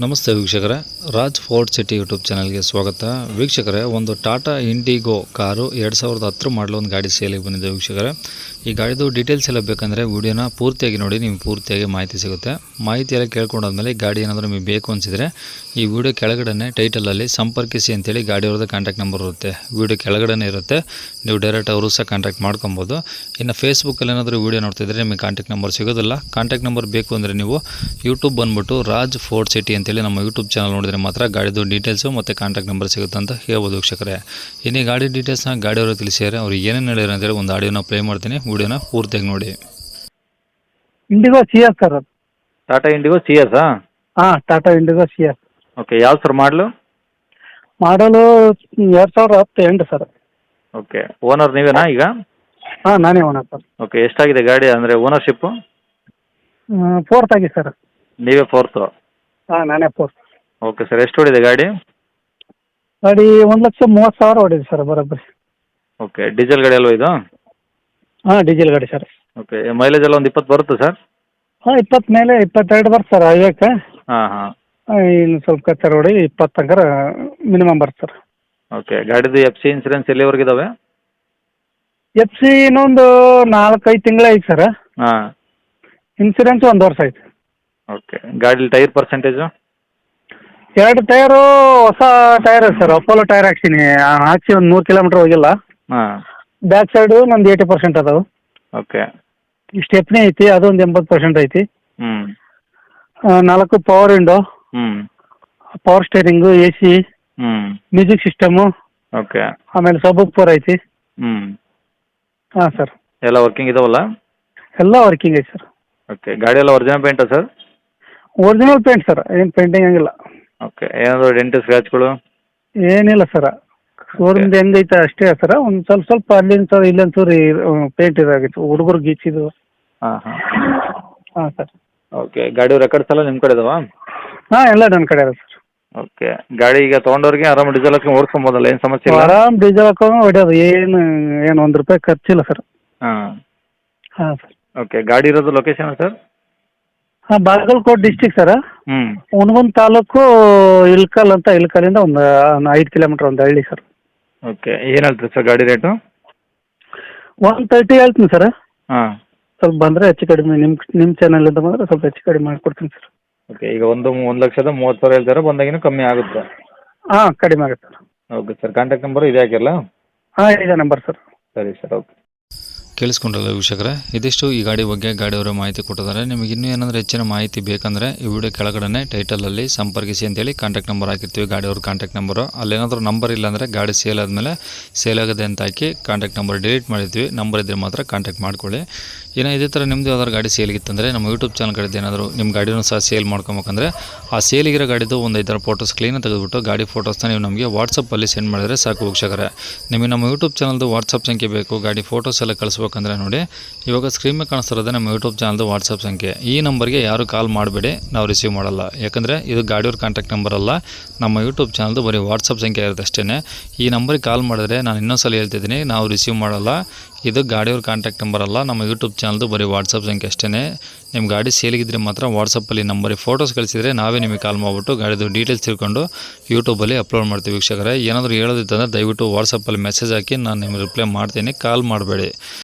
ನಮಸ್ತೆ ವೀಕ್ಷಕರೇ. Raj fort city YouTube ಚಾನಲ್ಗೆ ಸ್ವಾಗತ. ವೀಕ್ಷಕರೇ, ಒಂದು ಟಾಟಾ ಇಂಡಿಗೋ ಕಾರು ಎರಡು ಸಾವಿರದ ಹತ್ತರ ಮಾಡಲು ಒಂದು ಗಾಡಿ ಸೇಲಿಗೆ ಬಂದಿದೆ ವೀಕ್ಷಕರೇ. ಈ ಗಾಡಿದು ಡೀಟೇಲ್ಸ್ ಎಲ್ಲ ಬೇಕಂದರೆ ವೀಡಿಯೋನ ಪೂರ್ತಿಯಾಗಿ ನೋಡಿ, ನಿಮ್ಗೆ ಪೂರ್ತಿಯಾಗಿ ಮಾಹಿತಿ ಸಿಗುತ್ತೆ. ಮಾಹಿತಿ ಎಲ್ಲ ಕೇಳ್ಕೊಂಡಾದ್ಮೇಲೆ ಗಾಡಿ ಏನಾದರೂ ನಿಮಗೆ ಬೇಕು ಅನಿಸಿದರೆ ಈ ವಿಡಿಯೋ ಕೆಳಗಡೆ ಟೈಟಲಲ್ಲಿ ಸಂಪರ್ಕಿಸಿ ಅಂತೇಳಿ ಗಾಡಿಯವ್ರದ್ದು ಕಾಂಟ್ಯಾಕ್ಟ್ ನಂಬರ್ ಇರುತ್ತೆ. ವಿಡಿಯೋ ಕೆಳಗಡೆ ಇರುತ್ತೆ. ನೀವು ಡೈರೆಕ್ಟ್ ಅವರು ಸಹ ಕಾಂಟ್ಯಾಕ್ಟ್ ಮಾಡ್ಕೊಬೋದು. ಇನ್ನು ಫೇಸ್ಬುಕ್ಕಲ್ಲಿ ಏನಾದರೂ ವೀಡಿಯೋ ನೋಡ್ತಿದ್ರೆ ನಿಮಗೆ ಕಾಂಟ್ಯಾಕ್ಟ್ ನಂಬರ್ ಸಿಗೋದಿಲ್ಲ. ಕಾಂಟ್ಯಾಕ್ಟ್ ನಂಬರ್ ಬೇಕು ಅಂದರೆ ನೀವು ಯೂಟ್ಯೂಬ್ ಬಂದ್ಬಿಟ್ಟು ರಾಜ್ ಫೋರ್ಟ್ ಸಿಟಿ ಅಂತೇಳಿ ನಮ್ಮ ಯೂಟ್ಯೂಬ್ ಚಾನಲ್ ನೋಡಿದ್ರೆ ಮಾತ್ರ ಗಾಡಿದು ಡೀಟೇಲ್ಸು ಮತ್ತು ಕಾಂಟ್ಯಾಕ್ಟ್ ನಂಬರ್ ಸಿಗುತ್ತೆ ಅಂತ ಹೇಳ್ಬೋದು ವೀಕ್ಷಕರೇ. ಇನ್ನು ಗಾಡಿ ಡೀಟೇಲ್ಸ್ನ ಗಾಡಿಯವರು ತಿಳಿಸಿದ್ದಾರೆ. ಅವ್ರು ಏನೇನು ಹೇಳಿದ್ರು ಅಂತೇಳಿ ಒಂದು ಆಡಿಯೋನ ಪ್ಲೇ ಮಾಡ್ತೀನಿ. ವಿಡಿಯೋನ ಪೂರ್ತಿಯಾಗಿ ನೋಡಿ. ಇಂಡಿಗೋ ಸಿ ಎಸ್ ಸರ್ ಅದು. ಟಾಟಾ ಇಂಡಿಗೋ ಸಿ ಎಸ್ ಹಾಂ Tata IndiGo C S okay ಯಾವ ಸರ್ ಮಾಡಲು ಮಾಡಲು ಎರಡು ಸಾವಿರದ ಹತ್ತು ಎಂಟು ಸರ್ ಓಕೆ ಓನರ್ ನೀವೇನಾ ಈಗ? ಹಾಂ ನಾನೇ ಓನರ್ ಸರ್ ಓಕೆ ಎಷ್ಟಾಗಿದೆ ಗಾಡಿ ಅಂದರೆ ಓನರ್ಶಿಪ್ಪು ಫೋರ್ತ್ ಆಗಿದೆ ಸರ್ ನೀವೇ ಫೋರ್ತು ಹಾಂ ನಾನೇ ಫೋರ್ತ್ ಓಕೆ ಸರ್ ಎಷ್ಟು ಹೊಡಿದೆ ಗಾಡಿ? ಗಾಡಿ ಒಂದು ಲಕ್ಷ ಮೂವತ್ತು ಸಾವಿರ ಹೊಡಿದೆ ಸರ್ ಬರೋಬ್ಬರಿ. ಓಕೆ ಡೀಸೆಲ್ ಗಾಡಿ ಅಲ್ವಾ ಇದು? ಹಾಂ ಡೀಸೆಲ್ ಗಾಡಿ ಸರ್. ಓಕೆ ಮೈಲೇಜ್ ಎಲ್ಲ ಒಂದು ಇಪ್ಪತ್ತು ಬರುತ್ತೆ ಸರ್? ಹಾಂ ಇಪ್ಪತ್ತು ಮೇಲೆ ಇಪ್ಪತ್ತೆರಡು ಬರುತ್ತೆ ಸರ್ ಹೈವೇಕ್ಕೆ ಹಾಂ ಹಾಂ. ಇನ್ನು ಸ್ವಲ್ಪ ಕಚ್ಚ ಹೊಡಿ ಇಪ್ಪತ್ತು ತನಕ ಮಿನಿಮಮ್ ಬರುತ್ತೆ ಸರ್. ಓಕೆ ಗಾಡಿದು ಎಫ್ ಸಿ ಇನ್ಸೂರೆನ್ಸ್ ಎಲ್ಲಿವರೆಗೆ ಇದಾವೆ? ಎಫ್ ಸಿ ಇನ್ನೊಂದು ನಾಲ್ಕೈದು ತಿಂಗಳು ಐತೆ ಸರ್. ಹಾಂ. ಇನ್ಸೂರೆನ್ಸ್ ಒಂದು ವರ್ಷ ಐತೆ ಓಕೆ ಗಾಡಿಲಿ ಟೈರ್ ಪರ್ಸೆಂಟೇಜು ಎರಡು ಟೈರು ಹೊಸ ಟೈರ್ ಸರ್ ಅಪೋಲೋ ಟೈರ್ ಹಾಕ್ಸೀನಿ. ಹಾಕ್ಸಿ ಒಂದು ನೂರು ಕಿಲೋಮೀಟ್ರ್ ಹೋಗಿಲ್ಲ. ಹಾಂ. ಬ್ಯಾಕ್ ಸೈಡು ನಂದು ಏಯ್ಟಿ ಪರ್ಸೆಂಟ್ ಅದಾವೆ. ಓಕೆ ಸ್ಟೆಪ್ನಿ ಐತಿ ಅದೊಂದು ಎಂಬತ್ತು ಪರ್ಸೆಂಟ್ ಐತಿ. ಹ್ಞೂ ಆ, ನಾಲ್ಕು ಪವರ್ ವಿಂಡೋ ಹ್ಞೂ ಪವರ್ ಸ್ಟೇರಿಂಗು ಎ ಸಿ ಹ್ಞೂ ಮ್ಯೂಸಿಕ್ ಸಿಸ್ಟಮು ಓಕೆ ಆಮೇಲೆ ಸಬೂಫರ್ ಐತಿ. ಹ್ಞೂ ಹಾಂ ಸರ್ ಎಲ್ಲ ವರ್ಕಿಂಗ್ ಇದಾವಲ್ಲ? ಎಲ್ಲ ವರ್ಕಿಂಗ್ ಐತಿ ಸರ್ ಓಕೆ ಗಾಡಿ ಎಲ್ಲ ಒರಿಜಿನಲ್ ಪೇಂಟಾ ಸರ್ ಒರಿಜಿನಲ್ ಪೇಂಟ್ ಸರ್ ಏನು ಪೇಂಟಿಂಗ್ ಹಂಗಿಲ್ಲ. ಓಕೆ ಏನಾದರೂ ಡೆಂಟ್ ಸ್ಕ್ರ್ಯಾಚ್ಗಳು ಏನಿಲ್ಲ ಸರ್ ಶೋರೂಮ್ದು ಹೆಂಗೈತೆ ಅಷ್ಟೇ ಸರ್ ಒಂದು ಸ್ವಲ್ಪ ಸ್ವಲ್ಪ ಅಲ್ಲಿಂದ ಸರ್ ಇಲ್ಲೊಂದು ರೀ ಪೇಂಟ್ ಇದಾಗಿತ್ತು ಹುಡುಗರು ಗೀಚಿದು ಹಾಂ ಹಾಂ. ಹಾಂ ಸರ್ ಓಕೆ ಗಾಡಿ ರೆಕಾರ್ಡ್ಸ್ ಎಲ್ಲ ನಿಮ್ಮ ಕಡೆ ಇದಾವಾ ಹಾಂ ಎಲ್ಲ ನನ್ನ ಕಡೆ ಇದೆ ಸರ್ ಓಕೆ ಗಾಡಿ ಈಗ ತೊಗೊಂಡವ್ರಿಗೆ ಆರಾಮ್ ಡೀಸೆಲ್ ಹಾಕಿ ಓಡಿಸ್ಕೊಬೋದಲ್ಲ ಏನು ಸಮಸ್ಯೆ ಇಲ್ಲ? ಆರಾಮ್ ಡೀಸೆಲ್ ಹಾಕೊಂಡು ಹೊಡೆಯೋದು ಏನು ಏನು ಒಂದು ರೂಪಾಯಿ ಖರ್ಚಿಲ್ಲ ಸರ್ ಹಾಂ. ಹಾಂ ಸರ್ ಓಕೆ ಗಾಡಿ ಇರೋದು ಲೊಕೇಶನ್ ಸರ್ ಹಾಂ ಬಾಗಲಕೋಟೆ ಡಿಸ್ಟಿಕ್ ಸರ್. ಹ್ಞೂ ತಾಲೂಕು ಇಲ್ಕಲ್ ಅಂತ ಇಲ್ಕಲಿಂದ ಒಂದು ಐದು ಕಿಲೋಮೀಟ್ರ್ ಒಂದು ಹಳ್ಳಿ ಸರ್. ಓಕೆ ಏನು ಹೇಳ್ತೀರಿ ಸರ್ ಗಾಡಿ ರೇಟು? ಒನ್ ತರ್ಟಿ ಹೇಳ್ತೀನಿ ಸರ್. ಹಾಂ. ಸ್ವಲ್ಪ ಬಂದರೆ ಹೆಚ್ಚು ಕಡಿಮೆ ನಿಮ್ಮ ನಿಮ್ಮ ಚಾನಲಿಂದ ಬಂದರೆ ಸ್ವಲ್ಪ ಹೆಚ್ಚು ಕಡಿಮೆ ಮಾಡಿಕೊಡ್ತೀನಿ ಸರ್. ಓಕೆ ಈಗ ಒಂದು ಒಂದು ಲಕ್ಷದ ಮೂವತ್ತು ಸಾವಿರ ಹೇಳ್ತಾರೆ ಬಂದಾಗಿನೂ ಕಮ್ಮಿ ಆಗುತ್ತೆ? ಹಾಂ ಕಡಿಮೆ ಆಗುತ್ತೆ sir. Okay sir contact number ಇದೆ ಹಾಕಿರಲ್ಲ? ಹಾಂ ಇದೆ ನಂಬರ್ ಸರ್. ಸರಿ ಸರ್ ಓಕೆ. ಕೇಳಿಸ್ಕೊಂಡ್ರಲ್ಲ ವೀಕ್ಷಕರೇ. ಇದಿಷ್ಟು ಈ ಗಾಡಿ ಬಗ್ಗೆ ಗಾಡಿಯವರ ಮಾಹಿತಿ ಕೊಟ್ಟಿದ್ದಾರೆ. ನಿಮಗೆ ಇನ್ನೂ ಏನಾದರೂ ಹೆಚ್ಚಿನ ಮಾಹಿತಿ ಬೇಕಂದರೆ ಈ ವಿಡಿಯೋ ಕೆಳಗಡೆ ಟೈಟಲಲ್ಲಿ ಸಂಪರ್ಕಿಸಿ ಅಂತೇಳಿ ಕಾಂಟ್ಯಾಕ್ಟ್ ನಂಬರ್ ಹಾಕಿರ್ತೀವಿ. ಗಾಡಿಯವ್ರ ಕಾಂಟ್ಯಾಕ್ಟ್ ನಂಬರು ಅಲ್ಲೇನಾದರೂ ನಂಬರ್ ಇಲ್ಲ ಅಂದರೆ ಗಾಡಿ ಸೇಲ್ ಆದಮೇಲೆ ಸೇಲ್ ಆಗಿದೆ ಅಂತ ಹಾಕಿ ಕಾಂಟ್ಯಾಕ್ಟ್ ನಂಬರ್ ಡಿಲೀಟ್ ಮಾಡಿರ್ತೀವಿ. ನಂಬರ್ ಇದ್ದರೆ ಮಾತ್ರ ಕಾಂಟ್ಯಾಕ್ಟ್ ಮಾಡ್ಕೊಳ್ಳಿ. ಇನ್ನು ಇದೇ ಥರ ನಿಮ್ಮದು ಯಾವ್ದಾದ್ರು ಗಾಡಿ ಸೇಲ್ಗಿತ್ತಂದರೆ ನಮ್ಮ ಯೂಟ್ಯೂಬ್ ಚಾನಲ್ ಕಡೆದು ಏನಾದರೂ ನಿಮ್ಮ ಗಾಡಿನೂ ಸಹ ಸೇಲ್ ಮಾಡ್ಕೊಬೇಕಂದ್ರೆ ಆ ಸೇಲಿಗಿರೋ ಗಾಡಿದು ಒಂದು ಐದಾರು ಫೋಟೋಸ್ ಕ್ಲೀನಾಗಿ ತೆಗೆದುಬಿಟ್ಟು ಗಾಡಿ ಫೋಟೋಸ್ನ ನೀವು ನಮಗೆ ವಾಟ್ಸಪ್ಪಲ್ಲಿ ಸೆಂಡ್ ಮಾಡಿದರೆ ಸಾಕು ವೀಕ್ಷಕರೇ. ನಿಮಗೆ ನಮ್ಮ ಯೂಟ್ಯೂಬ್ ಚಾನಲ್ದು ವಾಟ್ಸಪ್ ಸಂಖ್ಯೆ ಬೇಕು, ಗಾಡಿ ಫೋಟೋಸ್ ಎಲ್ಲ ಕಳಿಸ್ಬೇಕಂದ್ರೆ ನೋಡಿ, ಇವಾಗ ಸ್ಕ್ರೀನ್ ಮೇಲೆ ಕಾಣಿಸ್ತಿರೋದೇ ನಮ್ಮ ಯೂಟ್ಯೂಬ್ ಚಾನಲ್ದು ವಾಟ್ಸಪ್ ಸಂಖ್ಯೆ. ಈ ನಂಬರ್ಗೆ ಯಾರು ಕಾಲ್ ಮಾಡಬೇಡಿ, ನಾವು ರಿಸೀವ್ ಮಾಡಲ್ಲ. ಯಾಕಂದರೆ ಇದು ಗಾಡಿಯವ್ರ ಕಾಂಟ್ಯಾಕ್ಟ್ ನಂಬರ್ ಅಲ್ಲ, ನಮ್ಮ ಯೂಟ್ಯೂಬ್ ಚಾನಲ್ದು ಬರೀ ವಾಟ್ಸಪ್ ಸಂಖ್ಯೆ ಇರುತ್ತೆ ಅಷ್ಟೇ ಈ ನಂಬರ್ಗೆ ಕಾಲ್ ಮಾಡಿದ್ರೆ ನಾನು ಇನ್ನೊಂದು ಸಲ ಹೇಳ್ತಿದ್ದೀನಿ, ನಾವು ರಿಸೀವ್ ಮಾಡಲ್ಲ. ಇದು ಗಾಡಿಯವ್ರ ಕಾಂಟ್ಯಾಕ್ಟ್ ನಂಬರ್ ಅಲ್ಲ, ನಮ್ಮ ಯೂಟ್ಯೂಬ್ ಚಾನಲ್ದು ಬರೀ ವಾಟ್ಸಪ್ ಸಂಖ್ಯೆ ಅಷ್ಟೇ ನಿಮ್ಮ ಗಾಡಿ ಸೇಲಿಗಿದ್ರೆ ಮಾತ್ರ ವಾಟ್ಸಪ್ಪಲ್ಲಿ ನಂಬರಿಗೆ ಫೋಟೋಸ್ ಕಳಿಸಿದರೆ ನಾವೇ ನಿಮಗೆ ಕಾಲ್ ಮಾಡಿಬಿಟ್ಟು ಗಾಡಿದು ಡೀಟೇಲ್ಸ್ ತಿಳ್ಕೊಂಡು ಯೂಟ್ಯೂಬಲ್ಲಿ ಅಪ್ಲೋಡ್ ಮಾಡ್ತೀವಿ ವೀಕ್ಷಕರೇ. ಏನಾದರೂ ಹೇಳೋದಿತ್ತಂದರೆ ದಯವಿಟ್ಟು ವಾಟ್ಸಪ್ಪಲ್ಲಿ ಮೆಸೇಜ್ ಹಾಕಿ ನಾನು ನಿಮಗೆ ರಿಪ್ಲೈ ಮಾಡ್ತೀನಿ. ಕಾಲ್ ಮಾಡಬೇಡಿ.